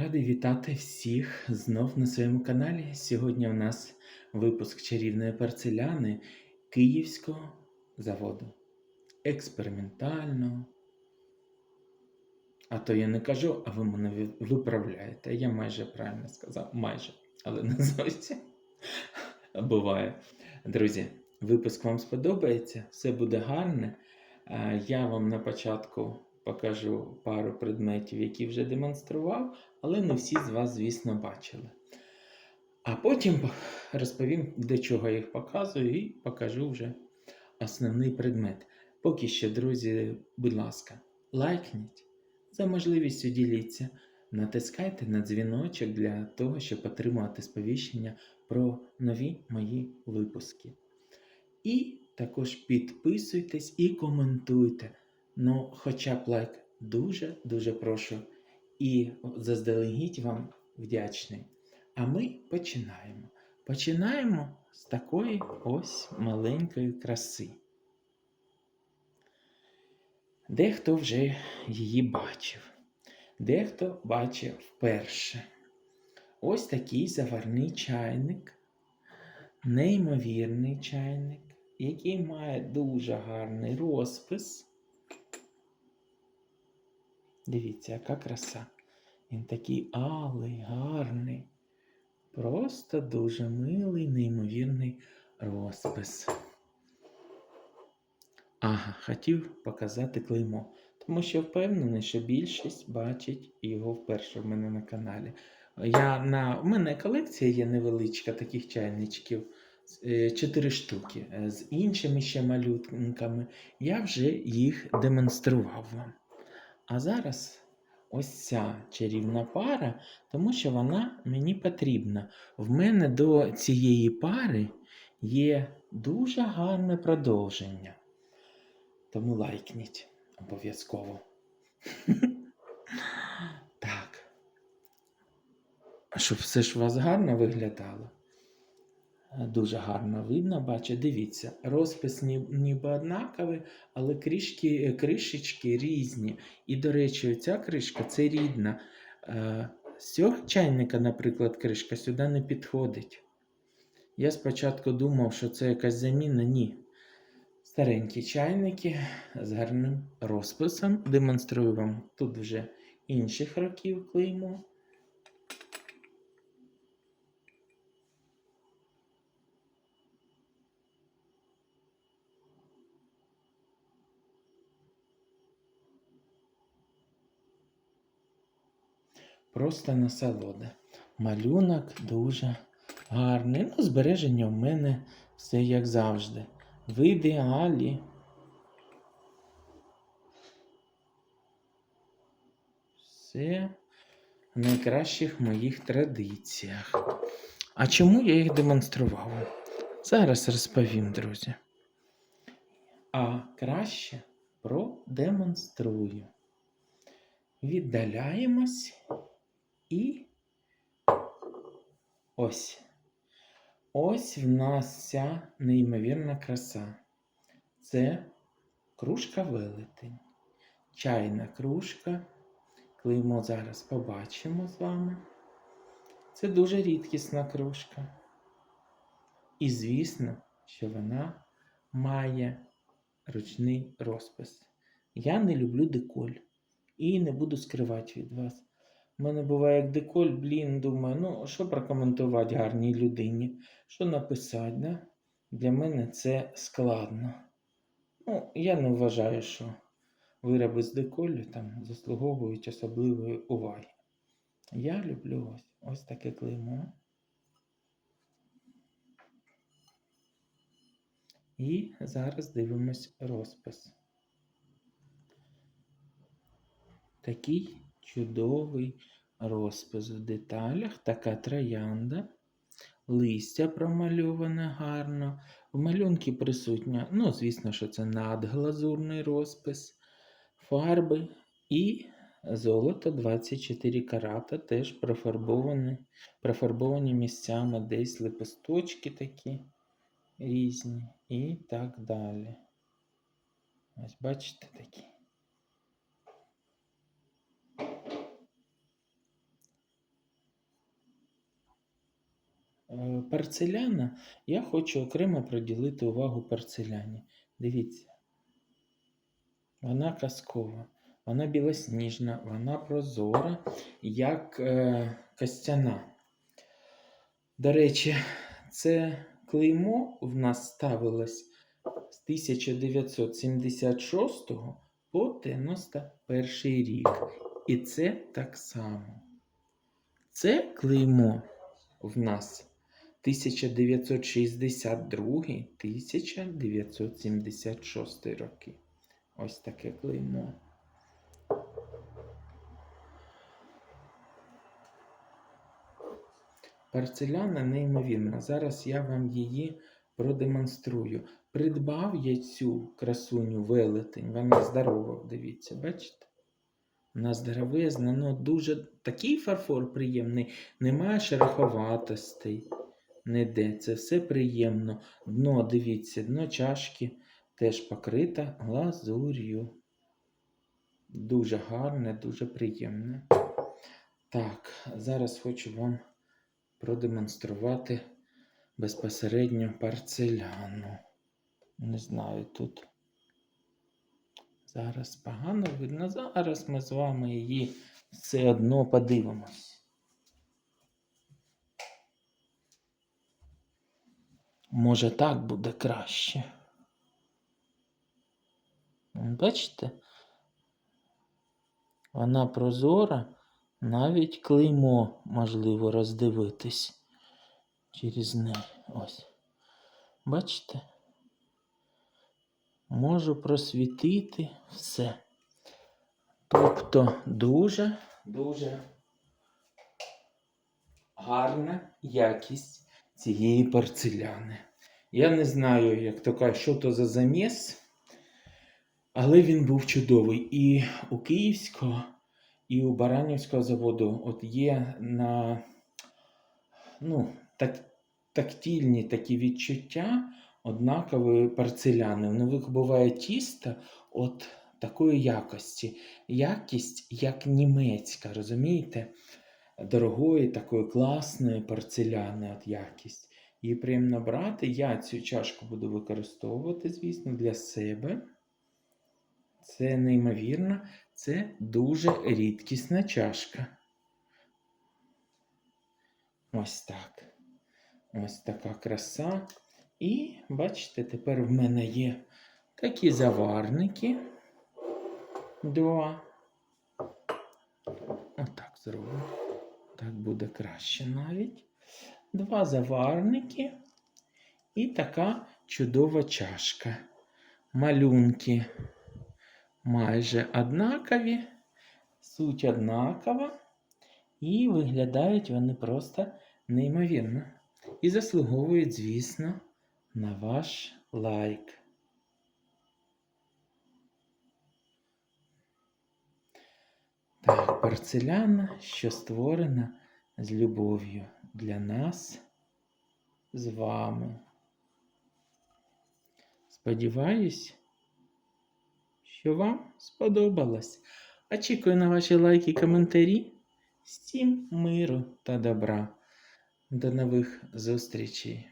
Радий вітати всіх знов на своєму каналі. Сьогодні у нас випуск чарівної порцеляни Київського заводу. Експериментального. А то я не кажу, а ви мене виправляєте. Я майже правильно сказав. Майже, але не зовсім. Буває. Друзі, випуск вам сподобається, все буде гарне. Е, Я вам на початку покажу пару предметів, які вже демонстрував, але не всі з вас, звісно, бачили. А потім розповім, для чого я їх показую, і покажу вже основний предмет. Поки що, друзі, будь ласка, лайкніть, за можливістю діліться, натискайте на дзвіночок для того, щоб отримувати сповіщення про нові мої випуски. І також підписуйтесь і коментуйте. Ну, хоча б лайк дуже-дуже прошу. І заздалегідь вам вдячний. А ми починаємо. Починаємо з такої ось маленької краси. Дехто вже її бачив, дехто бачив вперше. Ось такий заварний чайник, неймовірний чайник, який має дуже гарний розпис. Дивіться, яка краса. Він такий алий, гарний. Просто дуже милий, неймовірний розпис. Ага, хотів показати клеймо. Тому що впевнений, що більшість бачить його вперше в мене на каналі. Я на... У мене колекція є невеличка таких чайничків. е, Чотири штуки е, з іншими ще малюнками. Я вже їх демонстрував вам. А зараз ось ця чарівна пара, тому що вона мені потрібна. В мене до цієї пари є дуже гарне продовження. Тому лайкніть обов'язково. Так. Щоб все ж у вас гарно виглядало. Дуже гарно видно, бачу. Дивіться, розпис ні- ніби однаковий, але кришки, кришечки різні. І, до речі, ця кришка це рідна. Е, З цього чайника, наприклад, кришка сюди не підходить. Я спочатку думав, що це якась заміна. Ні. Старенькі чайники з гарним розписом. Демонструю вам тут вже інших років клеймо. Просто насолода. Малюнок дуже гарний. Ну, збереження в мене все як завжди. В ідеалі. Все в найкращих моїх традиціях. А чому я їх демонстрував? Зараз розповім, друзі. А краще продемонструю. Віддаляємось і ось. Ось в нас ця неймовірна краса. Це кружка велетень. Чайна кружка. Клеймо зараз побачимо з вами. Це дуже рідкісна кружка. І звісно, що вона має ручний розпис. Я не люблю деколь. І не буду скривати від вас. У мене буває як деколь, блін, думаю, ну що прокоментувати гарній людині, що написати, да? Для мене це складно. Ну, я не вважаю, що вироби з деколю там заслуговують особливої уваги. Я люблю ось, ось таке клеймо. І зараз дивимось розпис. Такий чудовий розпис в деталях, така троянда, листя промальоване гарно. В малюнки присутня, ну, звісно, що це надглазурний розпис, фарби і золото 24 карата, теж профарбовані, профарбовані місцями, десь лепесточки такі різні і так далі. Ось бачите такі. Е, порцеляна, я хочу окремо приділити увагу порцеляні. Дивіться. Вона казкова, вона білосніжна, вона прозора, як е, костяна. До речі, це клеймо в нас ставилось з 1976 по 91 рік. І це так само. Це клеймо в нас 1962-1976 роки. Ось таке клеймо. Порцеляна неймовірна. Зараз я вам її продемонструю. Придбав я цю красуню велетень. Вона здорова, дивіться, бачите? Вона здоровезна, ну дуже такий фарфор приємний, немає шероховатостей. Ніде. Це все приємно. Дно, дивіться, дно чашки теж покрита глазур'ю. Дуже гарне, дуже приємне. Так, зараз хочу вам продемонструвати безпосередньо порцеляну. Не знаю тут. Зараз погано видно. Зараз ми з вами її все одно подивимось. Може так буде краще. Бачите? Вона прозора, навіть клеймо можливо роздивитись через неї. Ось. Бачите? Можу просвітити все. Тобто дуже, дуже гарна якість цієї порцеляни. Я не знаю, як то кажуть, що то за заміс, але він був чудовий. І у Київського, і у Баранівського заводу от є на ну, так, тактильні такі відчуття однакової порцеляни. У нових буває тісто от такої якості. Якість як німецька, розумієте? Дорогої, такої класної порцеляни, от якість. Її приємно брати. Я цю чашку буду використовувати, звісно, для себе. Це неймовірно, це дуже рідкісна чашка. Ось так. Ось така краса. І бачите, тепер в мене є такі заварники. Два. Отак зробимо. Так буде краще навіть. Два заварники. І така чудова чашка. Малюнки майже однакові, суть однакова. І виглядають вони просто неймовірно. І заслуговують, звісно, на ваш лайк. Так, порцеляна, що створена з любов'ю для нас з вами. Сподіваюсь, що вам сподобалось. Очікую на ваші лайки і коментарі. Всім миру та добра. До нових зустрічей!